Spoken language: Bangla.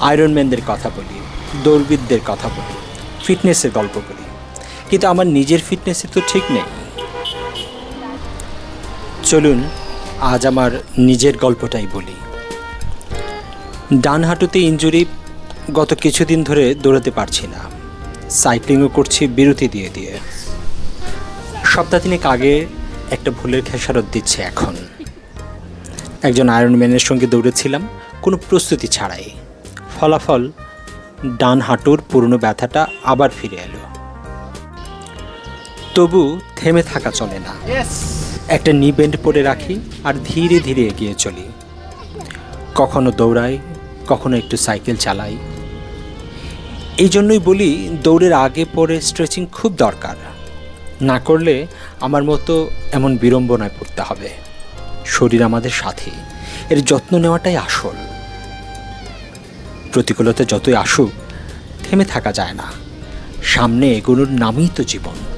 আয়রনম্যানদের কথা বলি দৌড়বিদদের কথা বলি ফিটনেসের গল্প বলি। কিন্তু আমার নিজের ফিটনেসের তো ঠিক নেই। চলুন, আজ আমার নিজের গল্পটাই বলি। ডান হাঁটুতে ইঞ্জুরি গত কিছুদিন ধরে দৌড়াতে পারছি না। সাইক্লিংও করছি বিরতি দিয়ে দিয়ে। সপ্তাহ তিনেক আগে একটা ভুলের খেসারত দিচ্ছে এখন। একজন আয়রনম্যানের সঙ্গে দৌড়েছিলাম, কোনো প্রস্তুতি ছাড়াই। ফলাফল ডান হাঁটুর পুরনো ব্যথাটা আবার ফিরে এলো। তবু থেমে থাকা চলে না। একটা নি বেন্ড পরে রাখি আর ধীরে ধীরে এগিয়ে চলি। কখনো দৌড়াই কখনো একটু সাইকেল চালাই। এই জন্যই বলি দৌড়ের আগে পরে স্ট্রেচিং খুব দরকার। না করলে আমার মতো এমন বিড়ম্বনায় পড়তে হবে। শরীর আমাদের সাথে। এর যত্ন নেওয়াটাই আসল। প্রতিকূলতা যতই আসুক থেমে থাকা যায় না। সামনে এগুলোর নামই তো জীবন।